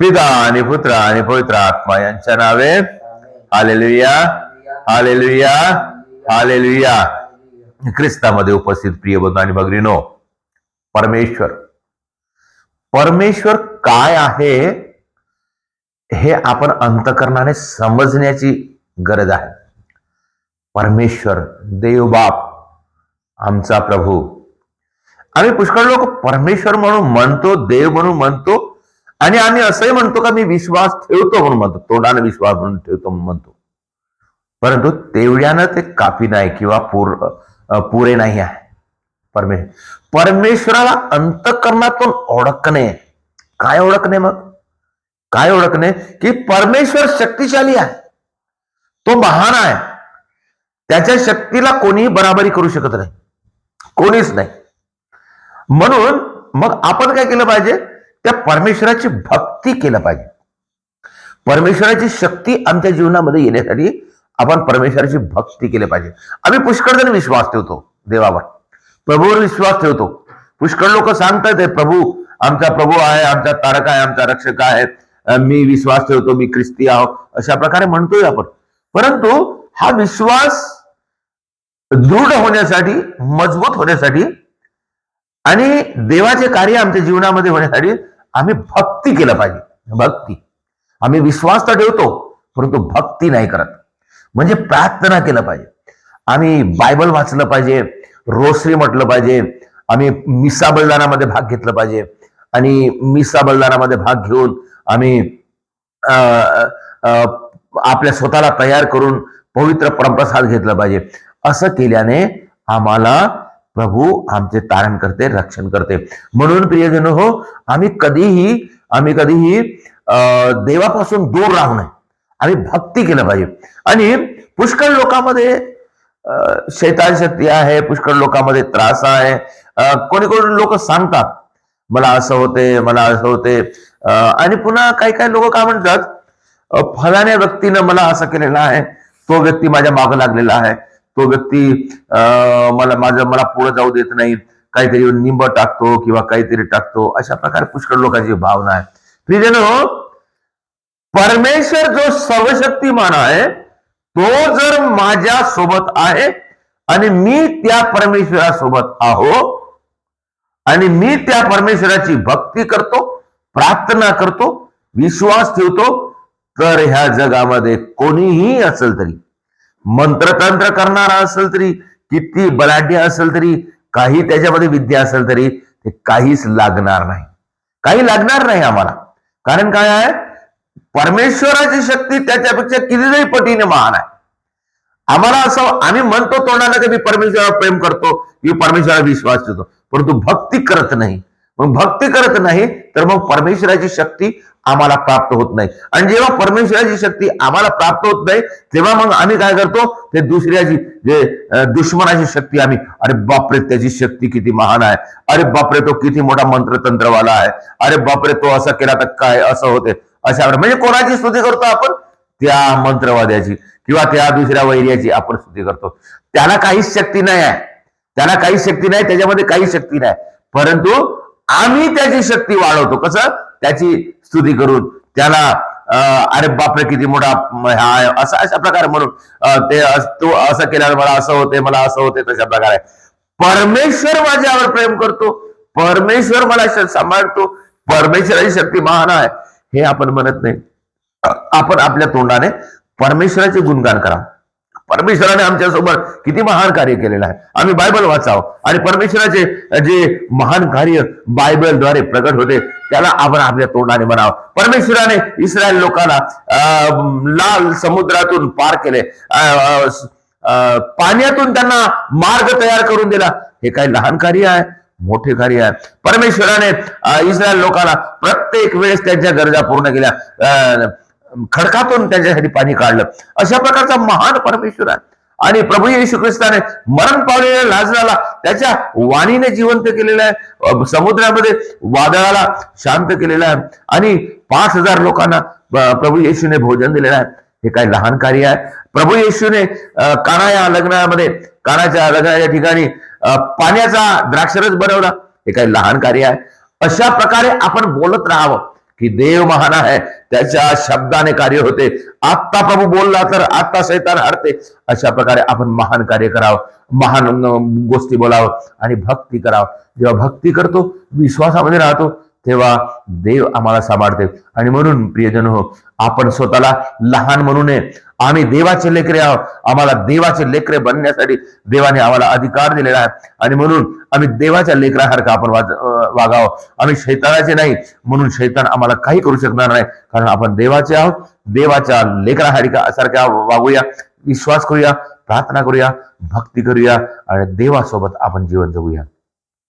पिता आणि पुत्र आणि पवित्र आत्मा यांच्या नावे. आलेलुया आलेलुया आलेलुया ख्रिस्तामध्ये उपस्थित प्रिय बंधू आणि भगिनीनो परमेश्वर. परमेश्वर काय आहे हे आपण अंतकरणाने समजण्याची गरज आहे. परमेश्वर देवबाप आमचा प्रभू. आम्ही पुष्कळ लोक परमेश्वर म्हणून म्हणतो देव म्हणून म्हणतो आणि आम्ही असंही म्हणतो का मी विश्वास ठेवतो म्हणून म्हणतो. तोंडाने विश्वास म्हणून ठेवतो म्हणून म्हणतो. परंतु तेवढ्यानं ते कापी नाही किंवा पूर पुरे नाही आहे. परमेश्वर परमेश्वराला अंतकरणातून ओळखणे. काय ओळखणे मग? काय ओळखणे? की परमेश्वर शक्तिशाली आहे. तो महान आहे. त्याच्या शक्तीला कोणीही बराबरी करू शकत नाही. कोणीच नाही. म्हणून मग आपण काय केलं पाहिजे? त्या परमेश्वराची भक्ती केलं पाहिजे. परमेश्वराची शक्ती आमच्या जीवनामध्ये येण्यासाठी आपण परमेश्वराची भक्ती केली पाहिजे. आम्ही पुष्कळ जण विश्वास ठेवतो देवावर. प्रभूवर विश्वास ठेवतो. पुष्कळ लोक सांगतात "हे प्रभू आमचा प्रभू आहे आमचा तारक आहे आमचा रक्षक आहे. मी विश्वास ठेवतो मी ख्रिस्ती आहो अशा प्रकारे म्हणतोय आपण. परंतु हा विश्वास दृढ होण्यासाठी मजबूत होण्यासाठी आणि देवाचे कार्य आमच्या जीवनामध्ये होण्यासाठी आम्ही भक्ती केलं पाहिजे. भक्ती. आम्ही विश्वास तर ठेवतो परंतु भक्ती नाही करत. म्हणजे प्रार्थना केलं पाहिजे. आम्ही बायबल वाचलं पाहिजे रोसरी म्हटलं पाहिजे आम्ही मिसा बलिदानामध्ये भाग घेतला पाहिजे आणि मिसा बलिदानामध्ये भाग घेऊन आम्ही अं, आपल्या स्वतःला तयार करून पवित्र परमप्रसाद घेतला पाहिजे. असं केल्याने आम्हाला प्रभू आमचे तारण करते रक्षण करते. म्हणून प्रियजन हो आम्ही कधीही आम्ही कधीही देवापासून दूर राहू नये. आम्ही भक्ती केलं पाहिजे. आणि पुष्कळ लोकांमध्ये शैतान शक्ती आहे पुष्कळ लोकांमध्ये त्रास आहे. कोणी कोणी लोक सांगतात मला असं होते मला असं होते आणि पुन्हा काही काही लोक काय म्हणतात फलाण्या व्यक्तीनं मला असं केलेलं आहे तो व्यक्ती माझ्या मागं लागलेला आहे. तो व्यक्ती अं, मला माझं मला पुढे जाऊ देत नाही. काहीतरी निंब टाकतो किंवा काहीतरी टाकतो. अशा प्रकारे पुष्कळ लोकांची भावना आहे. प्रियजन हो परमेश्वर जो सर्वशक्तिमान आहे तो जर माझ्या सोबत आहे आणि मी त्या परमेश्वरासोबत आहो आणि मी त्या परमेश्वराची भक्ती करतो प्रार्थना करतो विश्वास ठेवतो तर ह्या जगामध्ये कोणीही असेल तरी मंत्रतंत्र करणारा असेल तरी किती बलाढ्य असेल तरी काही त्याच्यामध्ये विद्या असेल तरी ते काहीच लागणार नाही. काही लागणार नाही आम्हाला. कारण काय आहे? परमेश्वराची शक्ती त्याच्यापेक्षा कितीतरी पटीने महान आहे. आम्हाला असं आम्ही म्हणतो तोंडाला की मी परमेश्वरावर प्रेम करतो मी परमेश्वरावर विश्वास ठेवतो. परंतु भक्ती करत नाही. मग भक्ती करत नाही तर मग परमेश्वराची शक्ती आम्हाला प्राप्त होत नाही. आणि जेव्हा परमेश्वराची शक्ती आम्हाला प्राप्त होत नाही तेव्हा मग आम्ही काय करतो? ते दुसऱ्याची जे दुश्मनाची शक्ती आम्ही अरे बापरे त्याची शक्ती किती महान आहे. अरे बापरे तो किती मोठा मंत्रतंत्रवाला आहे. अरे बापरे तो असं केला तर काय असं होते? अशा म्हणजे कोणाची स्तुती करतो आपण? त्या मंत्रवाद्याची किंवा त्या दुसऱ्या वैर्याची आपण स्तुती करतो. त्याला काहीच शक्ती नाही आहे. त्याला काहीच शक्ती नाही त्याच्यामध्ये काही शक्ती नाही. परंतु आम्ही त्याची शक्ती वाढवतो. कसं? त्याची स्तुती करून त्याला अं, अरे बापरे किती मोठा असा हा आहे, असं अशा प्रकारे म्हणून ते तो असं केल्यावर मला असं होते मला असं होते तशा प्रकारे. परमेश्वर माझ्यावर प्रेम करतो. परमेश्वर मला श- सांभाळतो. परमेश्वराची शक्ती महान आहे. हे आपण म्हणत नाही. आपण आपल्या तोंडाने परमेश्वराचे गुणगान करा. परमेश्वराने आमच्यासोबत किती महान कार्य केलेलं आहे. आम्ही बायबल वाचावं. आणि परमेश्वराचे जे महान कार्य बायबलद्वारे प्रकट होते त्याला आपण आपल्या तोंडाने म्हणावं. परमेश्वराने इस्रायल लोकांना अं, लाल समुद्रातून पार केले. अं, अं, पाण्यातून त्यांना मार्ग तयार करून दिला. हे काही लहान कार्य आहे? मोठे कार्य आहे. परमेश्वराने इस्रायल लोकांना प्रत्येक वेळेस त्यांच्या गरजा पूर्ण केल्या. अं, खडकातून त्यांच्यासाठी पाणी काढलं. अशा प्रकारचा महान परमेश्वर आहे. आणि प्रभू येशू ख्रिस्ताने मरण पावलेल्या लाजराला त्याच्या वाणीने जिवंत केलेलं आहे. समुद्रामध्ये वादळाला शांत केलेलं आहे. आणि पाच हजार लोकांना प्रभू येशूने भोजन दिलेलं आहे. हे काय लहान कार्य आहे. प्रभू येशूने काना या लग्नामध्ये कानाच्या लग्नाच्या ठिकाणी पाण्याचा द्राक्षरस बनवला. हे काही लहान कार्य आहे. अशा प्रकारे आपण बोलत राहावं. ही देव महान आहे. त्याच्या शब्दाने कार्य होते. आत्ता प्रभू बोलला तर आत्ता सैतान हरते. अशा प्रकारे आपण महान कार्य करावं. महान गोष्टी बोलावं आणि भक्ती करावं. जेव्हा भक्ती करतो विश्वासामध्ये राहतो तेव्हा देव आम्हाला सांभाळते. आणि म्हणून प्रियजन हो आपण स्वतःला लहान म्हणू नये. आम्ही देवाचे लेकरे आहोत. आम्हाला देवाचे लेकरे बनण्यासाठी देवाने आम्हाला अधिकार दिलेला आहे. आणि म्हणून आम्ही देवाच्या लेकरासारखं आपण वाज- वागावं. आम्ही शैतानाचे नाही म्हणून शैतान आम्हाला काही करू शकणार नाही. कारण आपण देवाचे आहोत. देवाच्या लेकरासारख्या सारख्या वागूया विश्वास करूया प्रार्थना करूया भक्ती करूया आणि देवासोबत आपण जीवन जगूया.